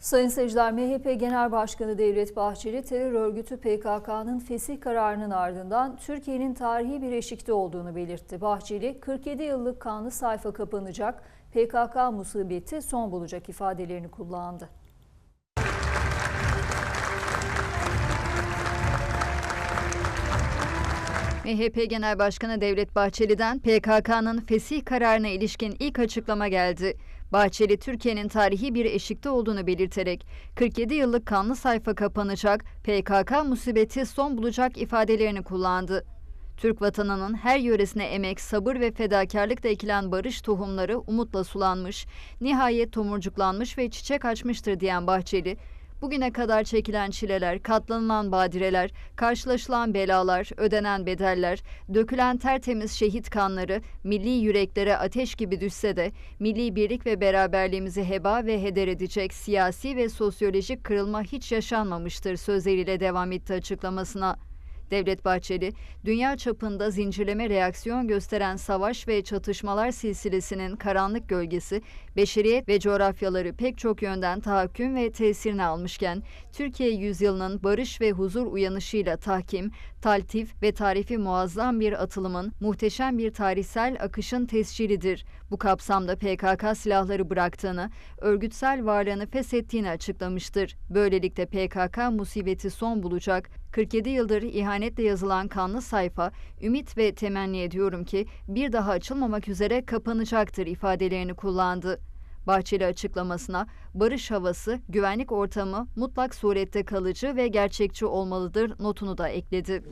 Sayın seyirciler, MHP Genel Başkanı Devlet Bahçeli, terör örgütü PKK'nın fesih kararının ardından Türkiye'nin tarihi bir eşikte olduğunu belirtti. Bahçeli, 47 yıllık kanlı sayfa kapanacak, PKK musibeti son bulacak ifadelerini kullandı. MHP Genel Başkanı Devlet Bahçeli'den PKK'nın fesih kararına ilişkin ilk açıklama geldi. Bahçeli, Türkiye'nin tarihi bir eşikte olduğunu belirterek 47 yıllık kanlı sayfa kapanacak, PKK musibeti son bulacak ifadelerini kullandı. Türk vatanının her yöresine emek, sabır ve fedakarlıkla ekilen barış tohumları umutla sulanmış, nihayet tomurcuklanmış ve çiçek açmıştır diyen Bahçeli, Bugüne kadar çekilen çileler, katlanılan badireler, karşılaşılan belalar, ödenen bedeller, dökülen tertemiz şehit kanları milli yüreklere ateş gibi düşse de milli birlik ve beraberliğimizi heba ve heder edecek siyasi ve sosyolojik kırılma hiç yaşanmamıştır sözleriyle devam etti açıklamasına. Devlet Bahçeli, dünya çapında zincirleme reaksiyon gösteren savaş ve çatışmalar silsilesinin karanlık gölgesi, beşeriyet ve coğrafyaları pek çok yönden tahakküm ve tesirini almışken, Türkiye yüzyılının barış ve huzur uyanışıyla tahkim, taltif ve tarifi muazzam bir atılımın, muhteşem bir tarihsel akışın tescilidir. Bu kapsamda PKK silahları bıraktığını, örgütsel varlığını feshettiğini açıklamıştır. Böylelikle PKK musibeti son bulacak, 47 yıldır ihanetle yazılan kanlı sayfa, ümit ve temenni ediyorum ki bir daha açılmamak üzere kapanacaktır ifadelerini kullandı. Bahçeli açıklamasına barış havası, güvenlik ortamı mutlak surette kalıcı ve gerçekçi olmalıdır notunu da ekledi.